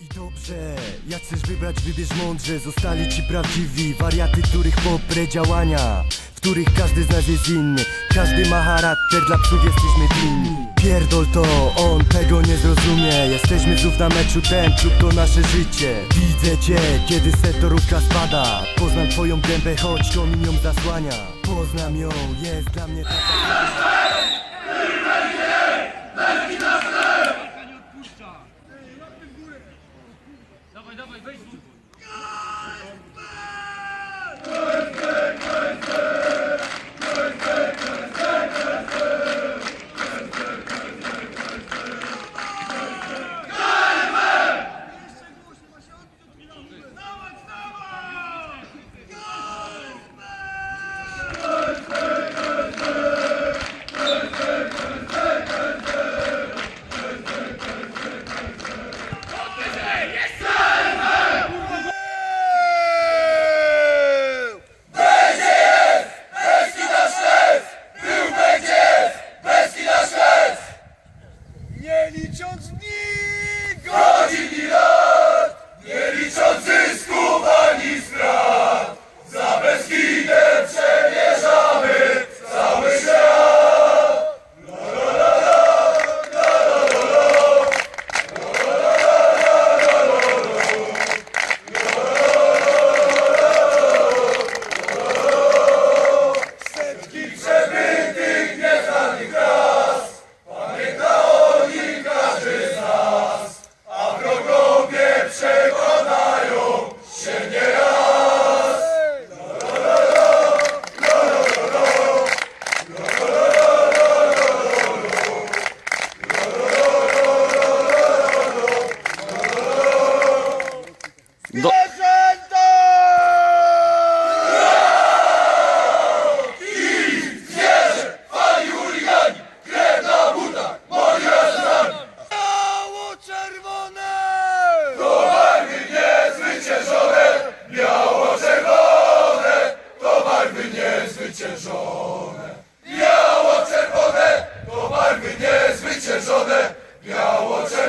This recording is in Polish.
I dobrze, jak chcesz wybrać, wybierz mądrze. Zostali ci prawdziwi wariaty, których poprę działania W których każdy z nas jest inny Każdy ma charakter, dla psów jesteśmy winni. Pierdol to, on tego nie zrozumie. Jesteśmy znów na meczu, ten klub to nasze życie. Widzę cię, kiedy setorówka spada. Poznam twoją gębę, choć komin zasłania. Poznam ją, jest dla mnie taka Johnson 要我将